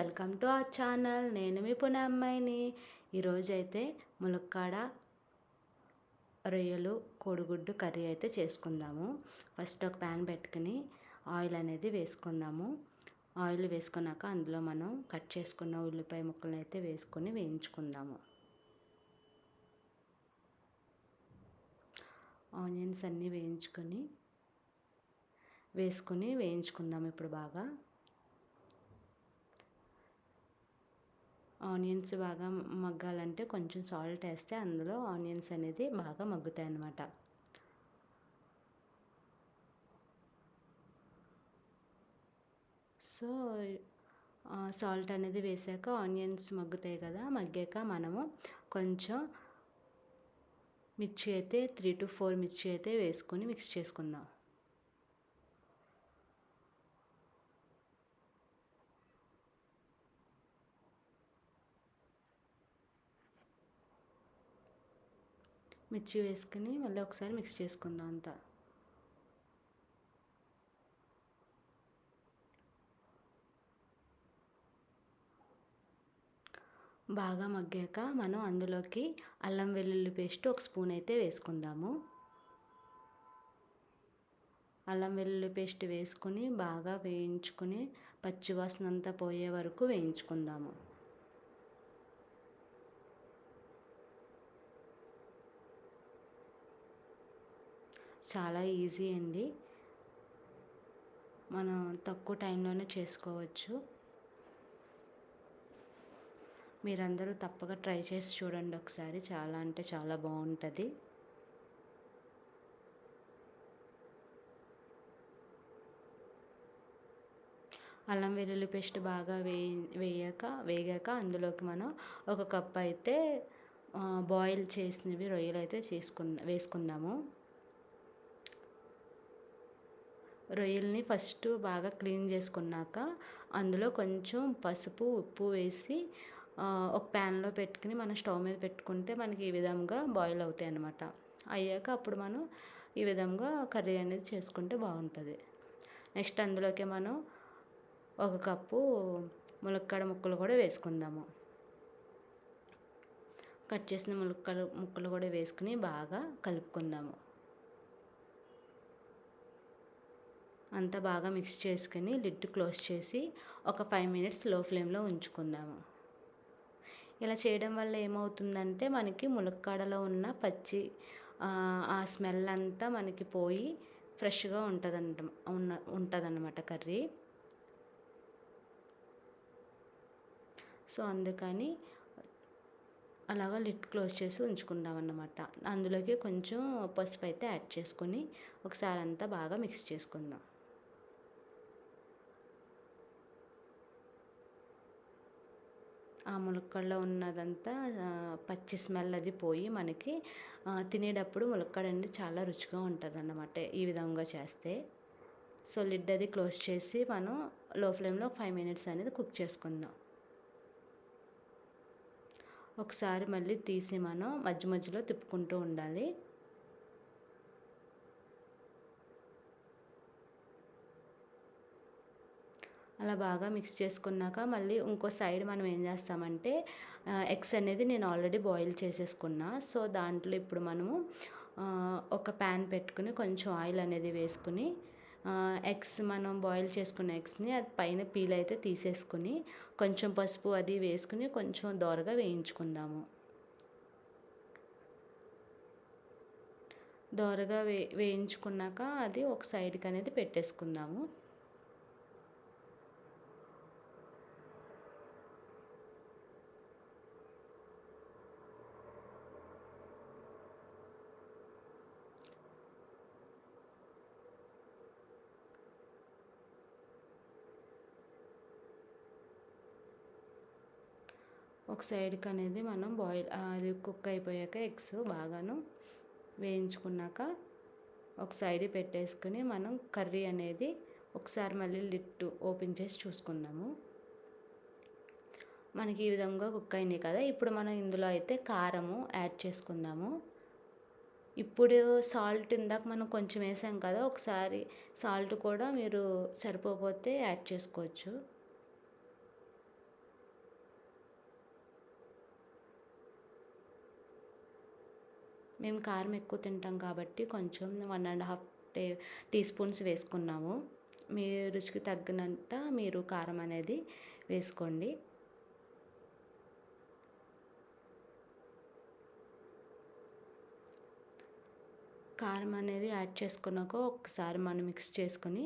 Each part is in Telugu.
Welcome to our channel. నేను మీ పునే అమ్మాయిని. ఈరోజైతే ములక్కాడ రొయ్యలు కోడిగుడ్డు కర్రీ అయితే చేసుకుందాము. ఫస్ట్ ఒక ప్యాన్ పెట్టుకుని ఆయిల్ అనేది వేసుకుందాము. ఆయిల్ వేసుకున్నాక అందులో మనం కట్ చేసుకున్న ఉల్లిపాయ ముక్కలను అయితే వేసుకొని వేయించుకుందాము. ఆనియన్స్ అన్నీ వేయించుకొని వేసుకొని వేయించుకుందాం ఇప్పుడు బాగా. ఆనియన్స్ బాగా మగ్గాలంటే కొంచెం సాల్ట్ వేస్తే అందులో ఆనియన్స్ అనేది బాగా మగ్గుతాయి అన్నమాట సో సాల్ట్ అనేది వేసాక ఆనియన్స్ మగ్గుతాయి కదా మగ్గాక మనము కొంచెం మిర్చి అయితే త్రీ టు ఫోర్ మిర్చి అయితే వేసుకొని మిక్స్ చేసుకుందాం. మిర్చి వేసుకుని మళ్ళీ ఒకసారి మిక్స్ చేసుకుందాం అంతా. బాగా మగ్గాక మనం అందులోకి అల్లం వెల్లుల్లి పేస్ట్ ఒక స్పూన్ అయితే వేసుకుందాము. అల్లం వెల్లుల్లి పేస్ట్ వేసుకుని బాగా వేయించుకుని పచ్చివాసన అంతా పోయే వరకు వేయించుకుందాము. చాలా ఈజీ అండి. మనం తక్కువ టైంలోనే చేసుకోవచ్చు. మీరందరూ తప్పక ట్రై చేసి చూడండి ఒకసారి. చాలా అంటే చాలా బాగుంటుంది. అల్లం వెల్లుల్లి పేస్ట్ బాగా వేయి వేయక వేగాక అందులోకి మనం ఒక కప్ అయితే బాయిల్ చేసినవి రొయ్యలు అయితే చేసుకుందా వేసుకుందాము. రొయ్యల్ని ఫస్ట్ బాగా క్లీన్ చేసుకున్నాక అందులో కొంచెం పసుపు ఉప్పు వేసి ఒక ప్యాన్లో పెట్టుకుని మనం స్టవ్ మీద పెట్టుకుంటే మనకి ఈ విధంగా బాయిల్ అవుతాయి అన్నమాట. అయ్యాక అప్పుడు మనం ఈ విధంగా కర్రీ అనేది చేసుకుంటే బాగుంటుంది. నెక్స్ట్ అందులోకి మనం ఒక కప్పు ములక్కాడ ముక్కలు కూడా వేసుకుందాము. కట్ చేసిన ములక్కాడ ముక్కలు కూడా వేసుకుని బాగా కలుపుకుందాము. అంతా బాగా మిక్స్ చేసుకుని లిడ్ క్లోజ్ చేసి ఒక ఫైవ్ మినిట్స్లో ఫ్లేమ్లో ఉంచుకుందాము. ఇలా చేయడం వల్ల ఏమవుతుందంటే మనకి ములక్కాడలో ఉన్న పచ్చి ఆ స్మెల్ అంతా మనకి పోయి ఫ్రెష్గా ఉంటుందంట ఉన్న ఉంటుందన్నమాట కర్రీ. సో అందుకని అలాగా లిడ్ క్లోజ్ చేసి ఉంచుకుందాం అన్నమాట అందులోకి కొంచెం పసుపు అయితే యాడ్ చేసుకొని ఒకసారి అంతా బాగా మిక్స్ చేసుకుందాం. ఆ ములక్కాడలో ఉన్నదంతా పచ్చి స్మెల్ అది పోయి మనకి తినేటప్పుడు ములక్కాడ అనేది చాలా రుచిగా ఉంటుంది అన్నమాట ఈ విధంగా చేస్తే. సో లిడ్ అది క్లోజ్ చేసి మనం లో ఫ్లేమ్లో ఫైవ్ మినిట్స్ అనేది కుక్ చేసుకుందాం. ఒకసారి మళ్ళీ తీసి మనం మధ్య మధ్యలో తిప్పుకుంటూ ఉండాలి. అలా బాగా మిక్స్ చేసుకున్నాక మళ్ళీ ఇంకో సైడ్ మనం ఏం చేస్తామంటే ఎగ్స్ అనేది నేను ఆల్రెడీ బాయిల్ చేసేసుకున్నా. సో దాంట్లో ఇప్పుడు మనము ఒక ప్యాన్ పెట్టుకుని కొంచెం ఆయిల్ అనేది వేసుకుని ఎగ్స్ మనం బాయిల్ చేసుకున్న ఎగ్స్ని అది పైన పీల్ అయితే తీసేసుకుని కొంచెం పసుపు అది వేసుకుని కొంచెం దోరగా వేయించుకుందాము. దోరగా వే వేయించుకున్నాక అది ఒక సైడ్కి అనేది పెట్టేసుకుందాము. ఒక సైడ్కి అనేది మనం బాయిల్ అది కుక్ అయిపోయాక ఎగ్స్ బాగాను వేయించుకున్నాక ఒక సైడ్ పెట్టేసుకుని మనం కర్రీ అనేది ఒకసారి మళ్ళీ లిట్ ఓపెన్ చేసి చూసుకుందాము. మనకి ఈ విధంగా కుక్ అయినాయి కదా ఇప్పుడు మనం ఇందులో అయితే కారము యాడ్ చేసుకుందాము. ఇప్పుడు సాల్ట్ ఇందాక మనం కొంచెం వేసాం కదా ఒకసారి సాల్ట్ కూడా మీరు సరిపోతే యాడ్ చేసుకోవచ్చు. మేము కారం ఎక్కువ తింటాం కాబట్టి కొంచెం వన్ అండ్ హాఫ్ టే టీ స్పూన్స్ వేసుకున్నాము. మీ రుచికి తగ్గినంత మీరు కారం అనేది వేసుకోండి. కారం అనేది యాడ్ చేసుకున్నాక ఒకసారి మనం మిక్స్ చేసుకొని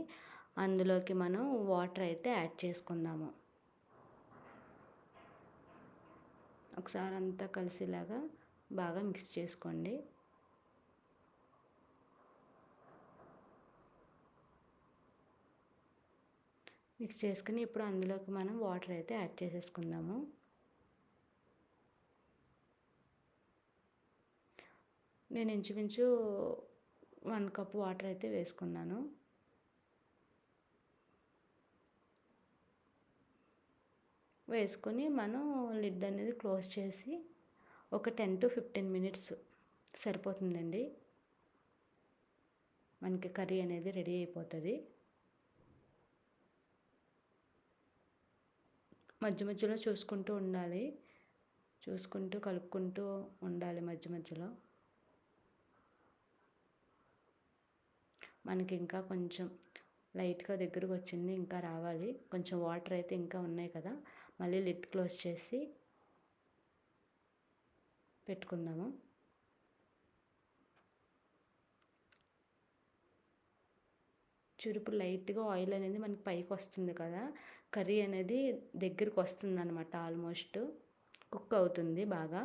అందులోకి మనం వాటర్ అయితే యాడ్ చేసుకుందాము. ఒకసారి అంతా కలిసేలాగా బాగా మిక్స్ చేసుకోండి. మిక్స్ చేసుకుని ఇప్పుడు అందులోకి మనం వాటర్ అయితే యాడ్ చేసేసుకుందాము. నేను ఇంచుమించు వన్ కప్ వాటర్ అయితే వేసుకున్నాను. వేసుకొని మనం లిడ్ అనేది క్లోజ్ చేసి ఒక టెన్ టు ఫిఫ్టీన్ మినిట్స్ సరిపోతుందండి. మనకి కర్రీ అనేది రెడీ అయిపోతుంది. మధ్య మధ్యలో చూసుకుంటూ ఉండాలి. చూసుకుంటూ కలుపుకుంటూ ఉండాలి మధ్య మధ్యలో. మనకి ఇంకా కొంచెం లైట్గా దగ్గరకు వచ్చింది ఇంకా రావాలి. కొంచెం వాటర్ అయితే ఇంకా ఉన్నాయి కదా. మళ్ళీ లిడ్ క్లోజ్ చేసి పెట్టుకుందాము. చురుపు లైట్గా ఆయిల్ అనేది మనకి పైకి వస్తుంది కదా కర్రీ అనేది దగ్గరికి వస్తుంది అనమాట ఆల్మోస్ట్. కుక్ అవుతుంది బాగా.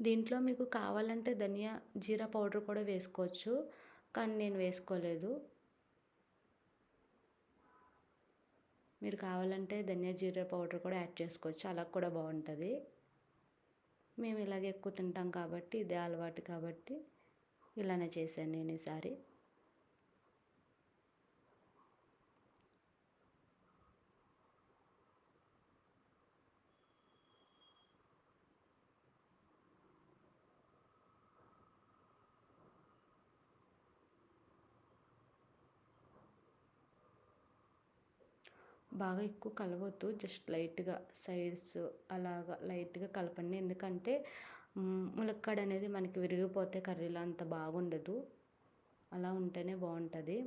దీంట్లో మీకు కావాలంటే ధనియా జీరా పౌడర్ కూడా వేసుకోవచ్చు కానీ నేను వేసుకోలేదు. మీరు కావాలంటే ధనియా జీరా పౌడర్ కూడా యాడ్ చేసుకోవచ్చు అలా కూడా బాగుంటుంది. మేము ఇలాగే ఎక్కువ తింటాం కాబట్టి ఇదే అలవాటు కాబట్టి ఇలానే చేశాను నేను ఈసారి. బాగా ఎక్కువ కలవద్దు. జస్ట్ లైట్గా సైడ్స్ అలాగా లైట్గా కలపండి. ఎందుకంటే ములక్కాడ అనేది మనకి విరిగిపోతే కర్రీలో అంత బాగుండదు. అలా ఉంటేనే బాగుంటుంది.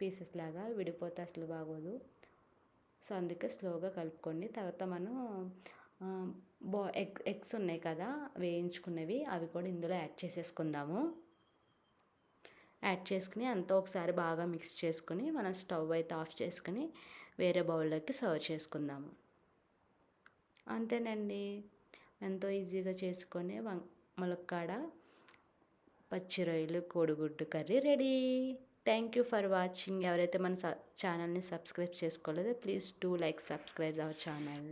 పీసెస్ లాగా విడిపోతే అసలు బాగోదు. సో అందుకే స్లోగా కలుపుకోండి. తర్వాత మనం బా ఎగ్ ఎగ్స్ ఉన్నాయి కదా వేయించుకున్నవి అవి కూడా ఇందులో యాడ్ చేసేసుకుందాము. యాడ్ చేసుకుని అంతా ఒకసారి బాగా మిక్స్ చేసుకుని మనం స్టవ్ అయితే ఆఫ్ చేసుకుని వేరే బౌల్లోకి సర్వ్ చేసుకుందాము. అంతేనండి. ఎంతో ఈజీగా చేసుకొని ములక్కాడ పచ్చి రొయ్యలు కోడిగుడ్డు curry ready. Thank you for watching ఎవరైతే మన ఛానల్ని subscribe చేసుకోలేదో please do like subscribe our channel.